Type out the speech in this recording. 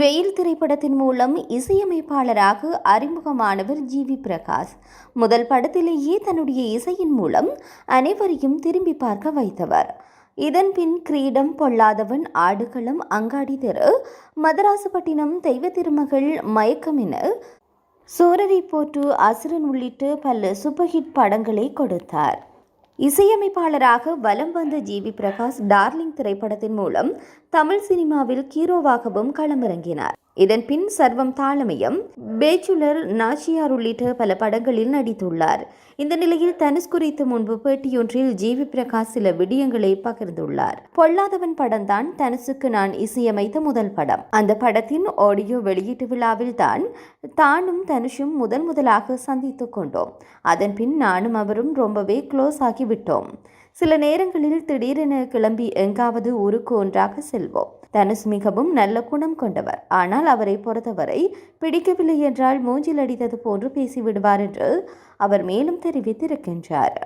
வெயில் திரைப்படத்தின் மூலம் இசையமைப்பாளராக அறிமுகமானவர் ஜி வி பிரகாஷ். முதல் படத்திலேயே தன்னுடைய இசையின் மூலம் அனைவரையும் திரும்பி பார்க்க வைத்தவர். இதன் பின் கிரீடம் பொல்லாதவன் ஆடுகளம் அங்காடி தெரு மதராசப்பட்டினம் தெய்வ திருமகள் மயக்கம் என சூரரை போற்று அசுரன் உள்ளிட்டு பல சூப்பர் ஹிட் படங்களை கொடுத்தார். இசையமைப்பாளராக வலம் வந்த ஜி. வி. பிரகாஷ் டார்லிங் திரைப்படத்தின் மூலம் தமிழ் சினிமாவில் ஹீரோவாகவும் களமிறங்கினார். இதன் பின் சர்வம் தாளமயம் பேச்சுலர் நாச்சியார் உள்ளிட்ட பல படங்களில் நடித்துள்ளார். இந்த நிலையில் தனுஷ் குறித்து முன்பு பேட்டியொன்றில் ஜி. வி. பிரகாஷ் சில விடயங்களை பகிர்ந்துள்ளார். பொல்லாதவன் படம்தான் தனுஷுக்கு நான் இசையமைத்த முதல் படம். அந்த படத்தின் ஆடியோ வெளியீட்டு விழாவில் தான் தானும் தனுஷும் முதன் முதலாக சந்தித்துக் கொண்டோம். அதன் பின் நானும் அவரும் ரொம்பவே க்ளோஸ் ஆகிவிட்டோம் சில நேரங்களில் திடீரென கிளம்பி எங்காவது ஊருக்கு ஒன்றாக செல்வோம். தனுஷ் மிகவும் நல்ல குணம் கொண்டவர். ஆனால் அவரை பொறுத்தவரை பிடிக்கவில்லை என்றால் மூஞ்சில் அடித்தது போன்று பேசிவிடுவார் என்று அவர் மேலும் தெரிவித்திருக்கின்றார்.